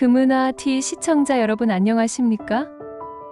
금은화 티 시청자 여러분 안녕하십니까?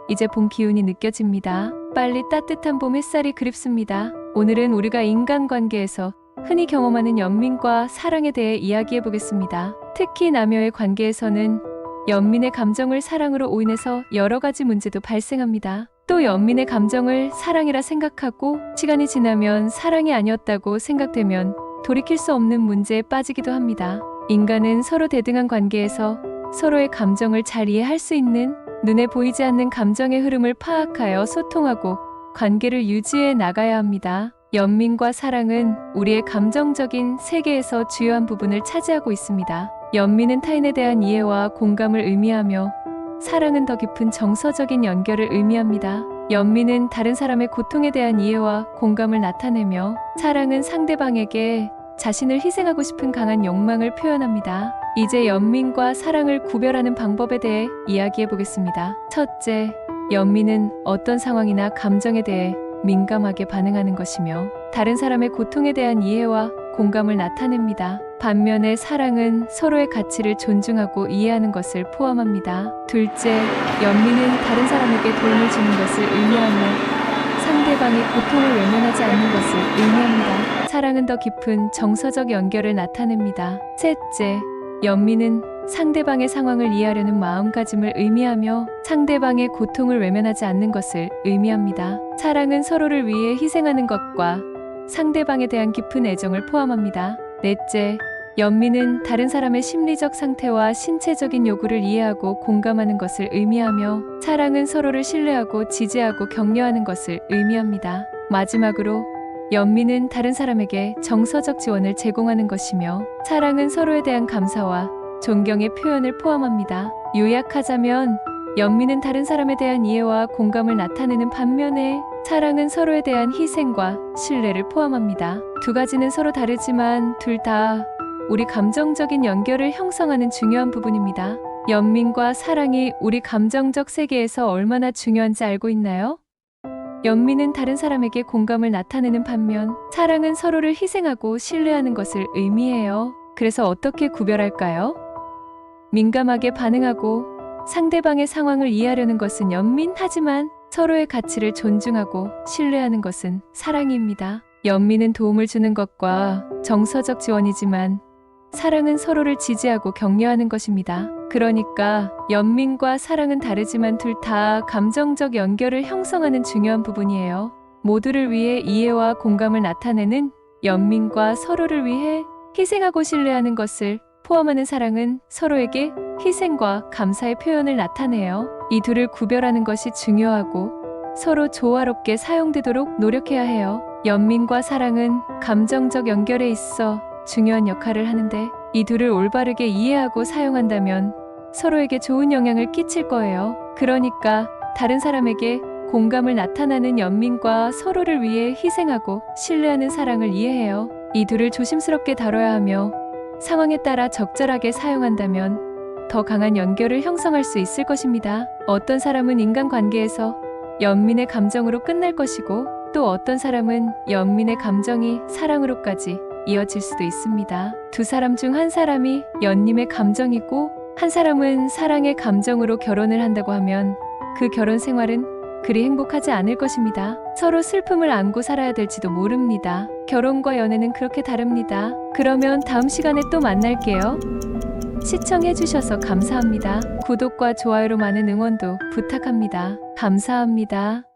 이제 봄 기운이 느껴집니다. 빨리 따뜻한 봄 햇살이 그립습니다. 오늘은 우리가 인간관계에서 흔히 경험하는 연민과 사랑에 대해 이야기해 보겠습니다. 특히 남녀의 관계에서는 연민의 감정을 사랑으로 오인해서 여러 가지 문제도 발생합니다. 또 연민의 감정을 사랑이라 생각하고 시간이 지나면 사랑이 아니었다고 생각되면 돌이킬 수 없는 문제에 빠지기도 합니다. 인간은 서로 대등한 관계에서 서로의 감정을 잘 이해할 수 있는 눈에 보이지 않는 감정의 흐름을 파악하여 소통하고 관계를 유지해 나가야 합니다. 연민과 사랑은 우리의 감정적인 세계에서 주요한 부분을 차지하고 있습니다. 연민은 타인에 대한 이해와 공감을 의미하며 사랑은 더 깊은 정서적인 연결을 의미합니다. 연민은 다른 사람의 고통에 대한 이해와 공감을 나타내며 사랑은 상대방에게 자신을 희생하고 싶은 강한 욕망을 표현합니다. 이제 연민과 사랑을 구별하는 방법에 대해 이야기해 보겠습니다. 첫째, 연민은 어떤 상황이나 감정에 대해 민감하게 반응하는 것이며 다른 사람의 고통에 대한 이해와 공감을 나타냅니다. 반면에 사랑은 서로의 가치를 존중하고 이해하는 것을 포함합니다. 둘째, 연민은 다른 사람에게 도움을 주는 것을 의미하며 상대방의 고통을 외면하지 않는 것을 의미합니다. 사랑은 더 깊은 정서적 연결을 나타냅니다. 셋째, 연민은 상대방의 상황을 이해하려는 마음가짐을 의미하며 상대방의 고통을 외면하지 않는 것을 의미합니다. 사랑은 서로를 위해 희생하는 것과 상대방에 대한 깊은 애정을 포함합니다. 넷째, 연민은 다른 사람의 심리적 상태와 신체적인 요구를 이해하고 공감하는 것을 의미하며 사랑은 서로를 신뢰하고 지지하고 격려하는 것을 의미합니다. 마지막으로 연민은 다른 사람에게 정서적 지원을 제공하는 것이며 사랑은 서로에 대한 감사와 존경의 표현을 포함합니다. 요약하자면 연민은 다른 사람에 대한 이해와 공감을 나타내는 반면에 사랑은 서로에 대한 희생과 신뢰를 포함합니다. 두 가지는 서로 다르지만 둘 다 우리 감정적인 연결을 형성하는 중요한 부분입니다. 연민과 사랑이 우리 감정적 세계에서 얼마나 중요한지 알고 있나요? 연민은 다른 사람에게 공감을 나타내는 반면 사랑은 서로를 희생하고 신뢰하는 것을 의미해요. 그래서 어떻게 구별할까요? 민감하게 반응하고 상대방의 상황을 이해하려는 것은 연민 하지만 서로의 가치를 존중하고 신뢰하는 것은 사랑입니다. 연민은 도움을 주는 것과 정서적 지원이지만 사랑은 서로를 지지하고 격려하는 것입니다. 그러니까 연민과 사랑은 다르지만 둘 다 감정적 연결을 형성하는 중요한 부분이에요. 모두를 위해 이해와 공감을 나타내는 연민과 서로를 위해 희생하고 신뢰하는 것을 포함하는 사랑은 서로에게 희생과 감사의 표현을 나타내요. 이 둘을 구별하는 것이 중요하고 서로 조화롭게 사용되도록 노력해야 해요. 연민과 사랑은 감정적 연결에 있어 중요한 역할을 하는데 이 둘을 올바르게 이해하고 사용한다면 서로에게 좋은 영향을 끼칠 거예요. 그러니까 다른 사람에게 공감을 나타나는 연민과 서로를 위해 희생하고 신뢰하는 사랑을 이해해요. 이 둘을 조심스럽게 다뤄야 하며 상황에 따라 적절하게 사용한다면 더 강한 연결을 형성할 수 있을 것입니다. 어떤 사람은 인간관계에서 연민의 감정으로 끝날 것이고 또 어떤 사람은 연민의 감정이 사랑으로까지 이어질 수도 있습니다. 두 사람 중 한 사람이 연님의 감정이고 한 사람은 사랑의 감정으로 결혼을 한다고 하면 그 결혼 생활은 그리 행복하지 않을 것입니다. 서로 슬픔을 안고 살아야 될지도 모릅니다. 결혼과 연애는 그렇게 다릅니다. 그러면 다음 시간에 또 만날게요. 시청해주셔서 감사합니다. 구독과 좋아요로 많은 응원도 부탁합니다. 감사합니다.